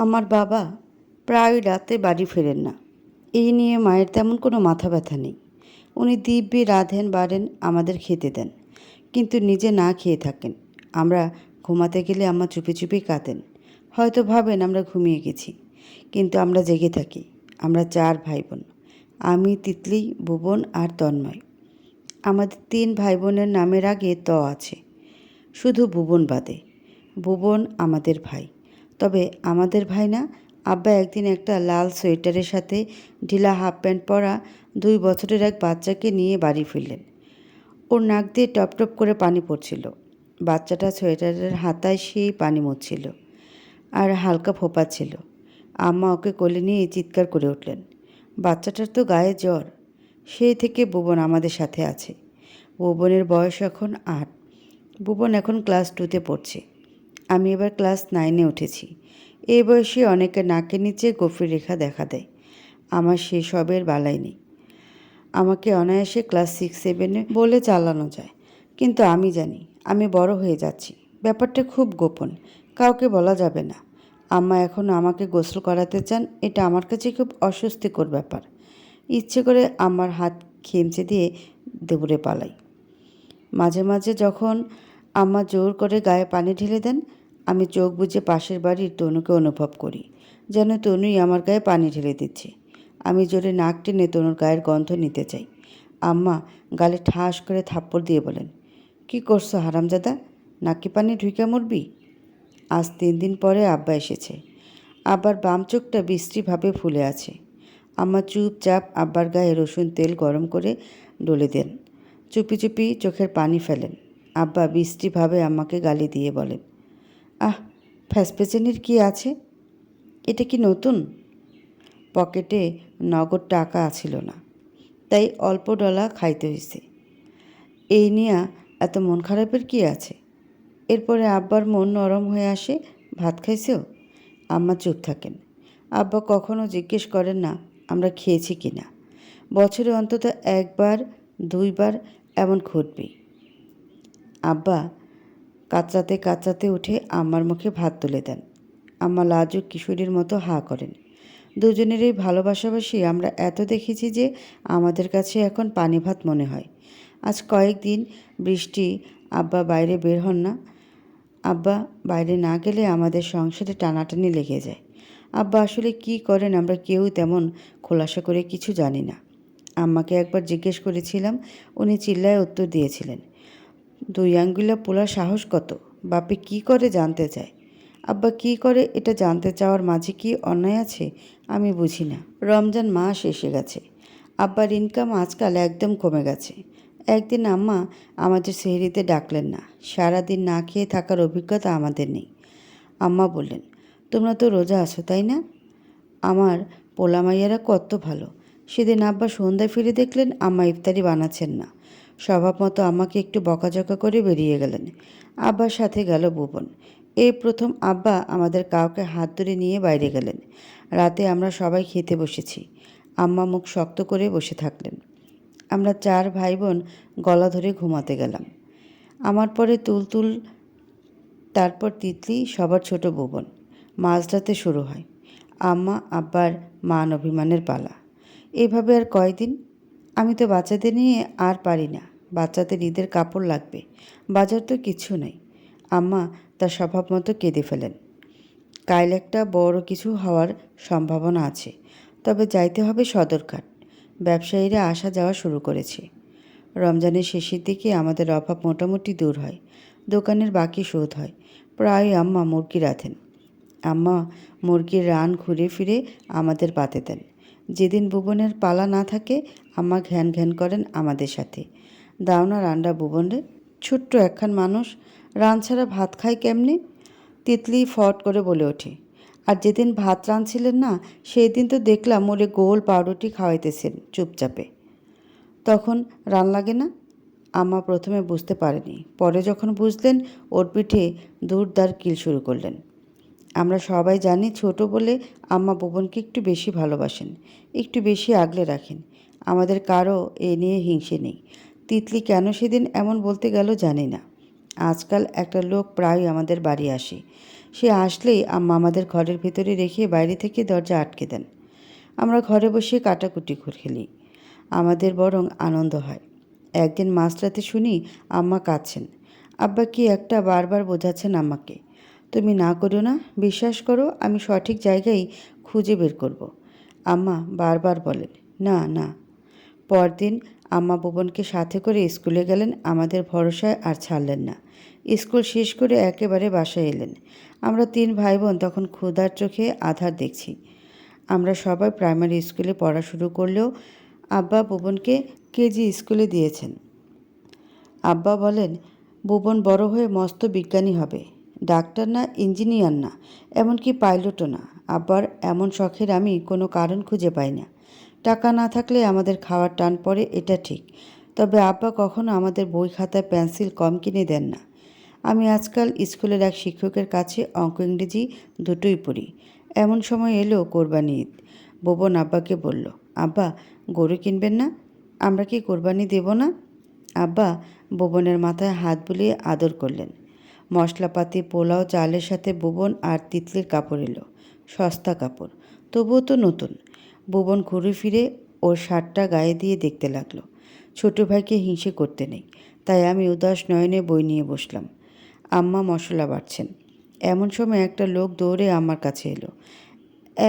আমার বাবা প্রায় রাতে বাড়ি ফেরেন না। এই নিয়ে মায়ের তেমন কোনো মাথা ব্যথা নেই। উনি দিব্যি রাঁধেন, বাড়েন, আমাদের খেতে দেন। কিন্তু নিজে না খেয়ে থাকেন। আমরা ঘুমাতে গেলে আমার চুপি চুপি কাঁদেন। হয়তো ভাবেন আমরা ঘুমিয়ে গেছি। কিন্তু আমরা জেগে থাকি। আমরা চার ভাই বোন আমি, তিতলি, ভুবন আর তন্ময়। আমাদের তিন ভাই বোনের নামের আগে ত আছে। শুধু ভুবন বাদে। ভুবন আমাদের ভাই। তবে আমাদের ভাই না আব্বা একদিন একটা লাল সোয়েটারের সাথে ঢিলা হাফ প্যান্ট পরা দুই বছরের এক বাচ্চাকে নিয়ে বাড়ি ফিরলেন। ওর নাক দিয়ে টপ টপ করে পানি পড়ছিল। বাচ্চাটা সোয়েটারের হাতায় সেই পানি মুছছিল আর হালকা ফোপাচ্ছিল আম্মা ওকে কোলে নিয়ে চিৎকার করে উঠলেন, বাচ্চাটার তো গায়ে জ্বর সেই থেকে বুবন আমাদের সাথে আছে। বুবনের বয়স এখন আট, বুবন এখন ক্লাস টুতে পড়ছে। আমি এবার ক্লাস নাইনে উঠেছি। এই বয়সে অনেকের নাকের নিচে গভীর রেখা দেখা দেয়। আমার সেসবের বালাই নেই। আমাকে অনায়াসে ক্লাস সিক্স, সেভেনে বলে চালানো যায়। কিন্তু আমি জানি, আমি বড় হয়ে যাচ্ছি। ব্যাপারটা খুব গোপন, কাউকে বলা যাবে না। আম্মা এখন আমাকে গোসল করাতে চান, এটা আমার কাছে খুব অস্বস্তিকর ব্যাপার। ইচ্ছে করে আমার হাত খেমচে দিয়ে দেবুরে পালাই। মাঝে মাঝে যখন আম্মা জোর করে গায়ে পানি ঢেলে দেন আমি চোখ বুজে পাশের বাড়ির তনুকে অনুভব করি, যেন তনুই আমার গায়ে পানি ঢেলে দিচ্ছে। আমি জোরে নাক টেনে তনুর গায়ের গন্ধ নিতে চাই। আম্মা গালে ঠাস করে থাপ্পড় দিয়ে বলেন, কি করছ হারামজাদা? নাকি পানি ঢুকে মরবি? আজ তিন দিন পরে আব্বা এসেছে। আব্বার বাম চোখটা বিশ্রীভাবে ফুলে আছে। আম্মা চুপচাপ আব্বার গায়ে রসুন তেল গরম করে ডলে দেন। চুপি চুপি চোখের পানি ফেলেন। আব্বা বিশ্রীভাবে আম্মাকে গালি দিয়ে বলেন আহ ফ্যাসপেচেনির কি আছে? এটা কি নতুন? পকেটে নগদ টাকা ছিল না, তাই অল্প ডলা খাইতে হয়েছে এই নিয়ে এত মন খারাপের কি আছে? এরপরে আব্বার মন নরম হয়ে আসে, ভাত খাইছেও? আম্মা চুপ থাকেন। আব্বা কখনো জিজ্ঞেস করেন না, আমরা খেয়েছি কি না? বছরে অন্তত একবার, দুইবার এমন ঘটবেই। আব্বা কাঁচরাতে কাঁচরাতে উঠে আম্মার মুখে ভাত তুলে দেন। আম্মা লাজুক কিশোরীর মতো হা করেন। দুজনের এই ভালোবাসাবাসি, আমরা এত দেখেছি যে আমাদের কাছে এখন পানি ভাত মনে হয়। আজ কয়েকদিন বৃষ্টি, আব্বা বাইরে বের হন না। আব্বা বাইরে না গেলে আমাদের সংসারে টানাটানি লেগে যায়। আব্বা আসলে কি করেন আমরা কেউ তেমন খোলাসা করে কিছু জানি না। আম্মাকে একবার জিজ্ঞেস করেছিলাম, উনি চিল্লায় উত্তর দিয়েছিলেন দুই আঙ্গুলা পোলার সাহস কত? বাপে কি করে জানতে চায়? আব্বা কি করে এটা জানতে চাওয়ার মাঝে কি অন্যায় আছে? আমি বুঝি না। রমজান মাস এসে গেছে। আব্বার ইনকাম আজকাল একদম কমে গেছে। একদিন আম্মা আমাদের সেহরিতে ডাকলেন না। সারাদিন না খেয়ে থাকার অভিজ্ঞতা আমাদের নেই। আম্মা বললেন, তোমরা তো রোজা আছো, তাই না? আমার পোলামাইয়ারা কত ভালো। সেদিন আব্বা সন্ধ্যায় ফিরে দেখলেন, আম্মা ইফতারি বানাচ্ছেন না। স্বভাব মতো আমাকে একটু বকাঝকা করে বেরিয়ে গেলেন। আব্বার সাথে গেল ভুবন। এই প্রথম আব্বা আমাদের কাউকে হাত ধরে নিয়ে বাইরে গেলেন। রাতে আমরা সবাই খেতে বসেছি। আম্মা মুখ শক্ত করে বসে থাকলেন। আমরা চার ভাই বোন গলা ধরে ঘুমাতে গেলাম। আমার পরে তুলতুল, তারপর তিতলি, সবার ছোট ভুবন। মাঝরাতে শুরু হয়। আম্মা আব্বার মান অভিমানের পালা। এভাবে আর কয়দিন? আমি তো বাচ্চাদের নিয়ে আর পারি না। বাচ্চাদের ঈদের কাপড় লাগবে। বাজার তো কিছু নেই। আম্মা তার স্বভাব মতো কেঁদে ফেলেন। কাল একটা বড় কিছু হওয়ার সম্ভাবনা আছে, তবে যাইতে হবে সদরঘাট। ব্যবসায়ীরা আসা যাওয়া শুরু করেছে। রমজানের শেষের দিকে আমাদের অভাব মোটামুটি দূর হয়। দোকানের বাকি শোধ হয়। প্রায় আম্মা মুরগি রাঁধেন। আম্মা মুরগির রান ঘুরে ফিরে আমাদের পাতে দেন। যেদিন ভুবনের পালা না থাকে, আম্মা ঘ্যান ঘ্যান করেন আমাদের সাথে। দাও না রান্ডা ভুবনরে ছোট্ট একখান মানুষ, রান ছাড়া ভাত খায় কেমনি? তিতলি ফট করে বলে ওঠে। আর যেদিন ভাত রাঁধছিলেন না সেই দিন তো দেখলাম ওরে গোল পাউরুটি খাওয়াইতেছেন চুপচাপে। তখন রান লাগে না? আম্মা প্রথমে বুঝতে পারেনি। পরে যখন বুঝলেন, ওর পিঠে দূরদার কিল শুরু করলেন। আমরা সবাই জানি ছোট বলে আম্মা ভুবনকে একটু বেশি ভালোবাসেন, একটু বেশি আগলে রাখেন। আমাদের কারও এ নিয়ে হিংসে নেই। তিতলি কেন সেদিন এমন বলতে গেল জানি না। আজকাল একটা লোক প্রায় আমাদের বাড়ি আসে। সে আসলেই আম্মা আমাদের ঘরের ভিতরে রেখে বাইরে থেকে দরজা আটকে দেন। আমরা ঘরে বসে কাটাকুটি খেলি। আমাদের বরং আনন্দ হয়। একদিন মাঝরাতে শুনি আম্মা কাঁদছেন। আব্বা কি একটা বারবার বোঝাচ্ছেন আম্মাকে। তুমি না করো না, বিশ্বাস করো, আমি সঠিক জায়গায় খুঁজে বের করব। আম্মা বারবার বলেন, না না। পরদিন আম্মা ভুবনকে সাথে করে স্কুলে গেলেন, আমাদের ভরসায় আর ছাড়লেন না। স্কুল শেষ করে একেবারে বাসায় এলেন। আমরা তিন ভাই বোন তখন ক্ষুধার চোখে আধার দেখছি। আমরা সবাই প্রাইমারি স্কুলে পড়া শুরু করলেও আব্বা ভুবনকে কেজি স্কুলে দিয়েছেন। আব্বা বলেন ভুবন বড় হয়ে মস্ত বিজ্ঞানী হবে। ডাক্তার না, ইঞ্জিনিয়ার না, এমনকি পাইলটও না। আব্বার এমন শখের আমি কোনো কারণ খুঁজে পাই না। টাকা না থাকলে আমাদের খাওয়ার টান পড়ে, এটা ঠিক। তবে আব্বা কখনো আমাদের বই খাতায় পেন্সিল কম কিনে দেন না। আমি আজকাল স্কুলের এক শিক্ষকের কাছে অঙ্ক, ইংরেজি দুটোই পড়ি। এমন সময় এলো কোরবানি ঈদ। বোবন আব্বাকে বলল, আব্বা, গরু কিনবেন না? আমরা কি কোরবানি দেব না? আব্বা বোবনের মাথায় হাত বুলিয়ে আদর করলেন। মশলাপাতি, পোলাও, চালের সাথে বোবন আর তিতলির কাপড় এলো। সস্তা কাপড়, তবুও তো নতুন। বোবন ঘুরে ফিরে ওর শার্টটা গায়ে দিয়ে দেখতে লাগল। ছোট ভাইকে হিংসে করতে নেই, তাই আমি উদাস নয়নে বই নিয়ে বসলাম। আম্মা মশলা বাড়ছেন। এমন সময় একটা লোক দৌড়ে আমার কাছে এলো।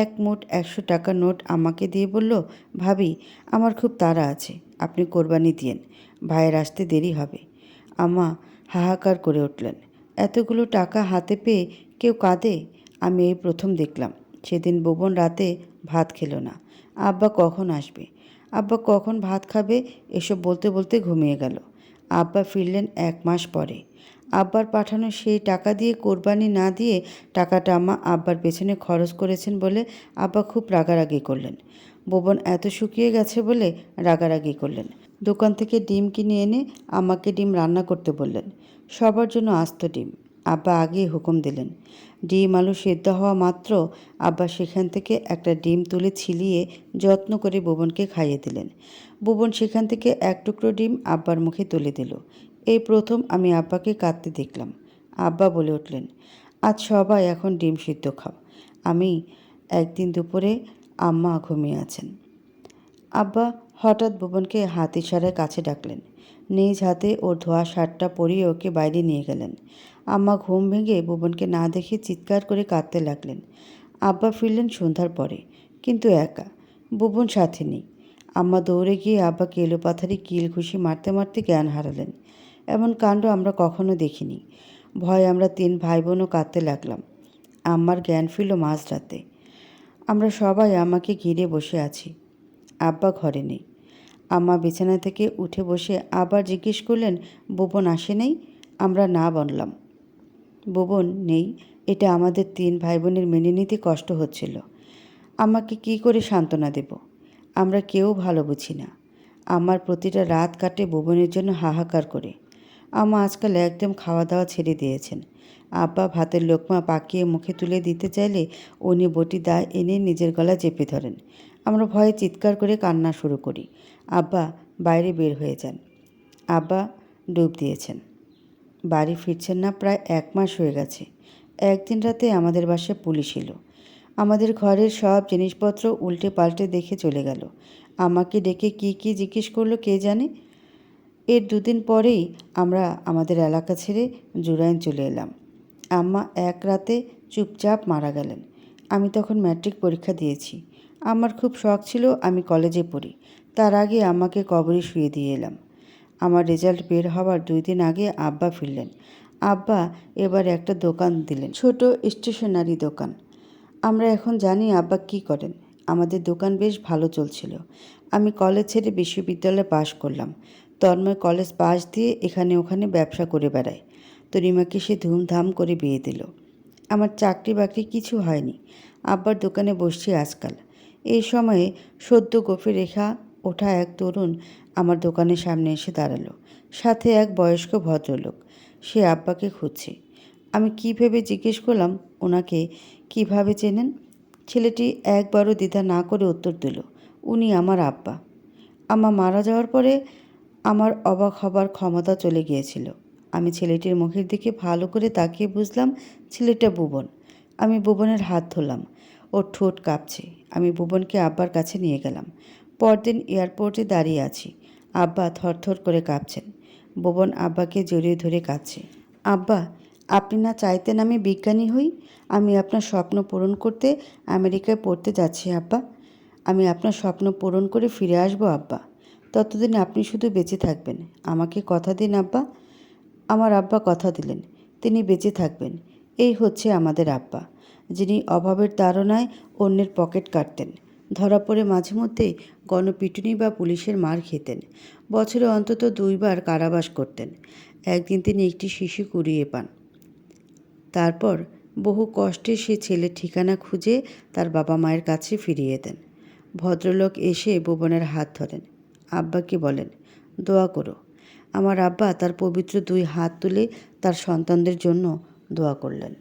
এক মোট একশো টাকা নোট আমাকে দিয়ে বলল, ভাবি, আমার খুব তাড়া আছে, আপনি কোরবানি দিয়েন, ভাইয়ের আসতে দেরি হবে। আম্মা হাহাকার করে উঠলেন। এতগুলো টাকা হাতে পেয়ে কেউ কাঁদে? আমি এই প্রথম দেখলাম। সেদিন বোবন রাতে ভাত খেলো না। আব্বা কখন আসবে? আব্বা কখন ভাত খাবে? এসব বলতে বলতে ঘুমিয়ে গেল। আব্বা ফিরলেন এক মাস পরে। আব্বার পাঠানো সেই টাকা দিয়ে কোরবানি না দিয়ে টাকাটা আম্মা আব্বার পেছনে খরচ করেছেন বলে আব্বা খুব রাগারাগি করলেন। বোবন এত শুকিয়ে গেছে বলে রাগারাগি করলেন। দোকান থেকে ডিম কিনে এনে আমাকে ডিম রান্না করতে বললেন। সবার জন্য আস্ত ডিম। আব্বা আগেই হুকুম দিলেন। ডিম আলু সেদ্ধ হওয়া মাত্র আব্বা সেখান থেকে একটা ডিম তুলে ছিলিয়ে যত্ন করে ভুবনকে খাইয়ে দিলেন। ভুবন সেখান থেকে এক টুকরো ডিম আব্বার মুখে তুলে দিল। এই প্রথম আমি আব্বাকে কাঁদতে দেখলাম। আব্বা বলে উঠলেন, আজ সবাই এখন ডিম সিদ্ধ খাও। আমি একদিন দুপুরে আম্মা ঘুমিয়ে আছেন। আব্বা হঠাৎ ভুবনকে হাত ইশারায় কাছে ডাকলেন। নিজ হাতে ওর ধোয়া, শার্টটা পরিয়ে ওকে বাইরে নিয়ে গেলেন। আম্মা ঘুম ভেঙে ভুবনকে না দেখে চিৎকার করে কাঁদতে লাগলেন। আব্বা ফিরলেন সন্ধ্যার পরে, কিন্তু একা। ভুবন সাথে নেই। আম্মা দৌড়ে গিয়ে আব্বাকে এলো পাথারি কিল ঘুষি মারতে মারতে জ্ঞান হারালেন। এমন কাণ্ড আমরা কখনো দেখিনি। ভয় আমরা তিন ভাই বোনও কাঁদতে লাগলাম। আম্মার জ্ঞান ফিরল মাঝরাতে। আমরা সবাই আমাকে ঘিরে বসে আছি। আব্বা ঘরে নেই। আম্মা বিছানা থেকে উঠে বসে আবার জিজ্ঞেস করলেন, বোবন আসে নেই? আমরা না বললাম। বোবন, নেই, এটা আমাদের তিন ভাই বোনের মেনে নিতে কষ্ট হচ্ছিল। আমাকে কি করে সান্ত্বনা দেব? আমরা কেউ ভালো বুঝি না। আমার প্রতিটা রাত কাটে বোবনের জন্য হাহাকার করে। আমা আজকাল একদম খাওয়া দাওয়া ছেড়ে দিয়েছেন। আব্বা ভাতের লোকমা পাকিয়ে মুখে তুলে দিতে চাইলে উনি বটি দা এনে নিজের গলা চেপে ধরেন। আমরা ভয়ে চিৎকার করে কান্না শুরু করি। আব্বা বাইরে বের হয়ে যান। আব্বা ডুব দিয়েছেন। বাড়ি ফিরছেন না প্রায় এক মাস হয়ে গেছে। একদিন রাতে আমাদের বাসায় পুলিশ এলো। আমাদের ঘরের সব জিনিসপত্র উল্টে পাল্টে দেখে চলে গেল। আমাকে ডেকে কি কি জিজ্ঞেস করল কে জানে? এর দুদিন পরেই আমরা আমাদের এলাকা ছেড়ে জুরাইন চলে এলাম। আম্মা এক রাতে চুপচাপ মারা গেলেন। আমি তখন ম্যাট্রিক পরীক্ষা দিয়েছি। আমার খুব শখ ছিল আমি কলেজে পড়ি। তার আগে আমাকে কবরে শুয়ে দিয়ে এলাম। আমার রেজাল্ট বের হওয়ার দুই দিন আগে আব্বা ফিরলেন। আব্বা এবার একটা দোকান দিলেন, ছোট স্টেশনারি দোকান। আমরা এখন জানি আব্বা কি করেন। আমাদের দোকান বেশ ভালো চলছিল। আমি কলেজ ছেড়ে বিশ্ববিদ্যালয়ে পাশ করলাম। তন্ময় কলেজ পাশ দিয়ে এখানে ওখানে ব্যবসা করে বেড়ায়। তরিমাকে সে ধুমধাম করে বিয়ে দিল। আমার চাকরি বাকরি কিছু হয়নি। আব্বার দোকানে বসছি আজকাল। এই সময়ে সদ্য গোফে রেখা ওঠা এক তরুণ আমার দোকানের সামনে এসে দাঁড়াল। সাথে এক বয়স্ক ভদ্রলোক। সে আব্বাকে খুঁজছে। আমি কী ভেবে জিজ্ঞেস করলাম, ওনাকে কীভাবে চেনেন? ছেলেটি একবারও দ্বিধা না করে উত্তর দিল, উনি আমার আব্বা। আমার মারা যাওয়ার পরে আমার অবাক হবার ক্ষমতা চলে গিয়েছিল। আমি ছেলেটির মুখের দিকে ভালো করে তাকিয়ে বুঝলাম, ছেলেটা বুবন আমি বুবনের হাত ধরলাম। ওর ঠোঁট কাঁপছে। আমি বুবনকে আব্বার কাছে নিয়ে গেলাম। পরদিন এয়ারপোর্টে দাঁড়িয়ে আছি। আব্বা থরথর করে কাঁপছেন। ভুবন আব্বাকে জড়িয়ে ধরে কাঁদছে। আব্বা, আপনি না চাইতেন আমি বিজ্ঞানী হই? আমি আপনার স্বপ্ন পূরণ করতে আমেরিকায় পড়তে যাচ্ছি, আব্বা। আমি আপনার স্বপ্ন পূরণ করে ফিরে আসব, আব্বা। ততদিন আপনি শুধু বেঁচে থাকবেন। আমাকে কথা দিন, আব্বা। আমার আব্বা কথা দিলেন। তিনি বেঁচে থাকবেন। এই হচ্ছে আমাদের আব্বা, যিনি অভাবের তাড়নায় অন্যের পকেট কাটতেন। ধরা পড়ে মাঝে মধ্যে গণপিটুনি বা পুলিশের মার খেতেন। বছরে অন্তত দুইবার কারাবাস করতেন। একদিন তিনি একটি শিশু কুড়িয়ে পান। তারপর বহু কষ্টে সে ছেলের ঠিকানা খুঁজে তার বাবা মায়ের কাছে ফিরিয়ে দেন। ভদ্রলোক এসে ভুবনের হাত ধরেন। আব্বাকে বলেন, দোয়া করো। আমার আব্বা তার পবিত্র দুই হাত তুলে তার সন্তানদের জন্য দোয়া করলেন।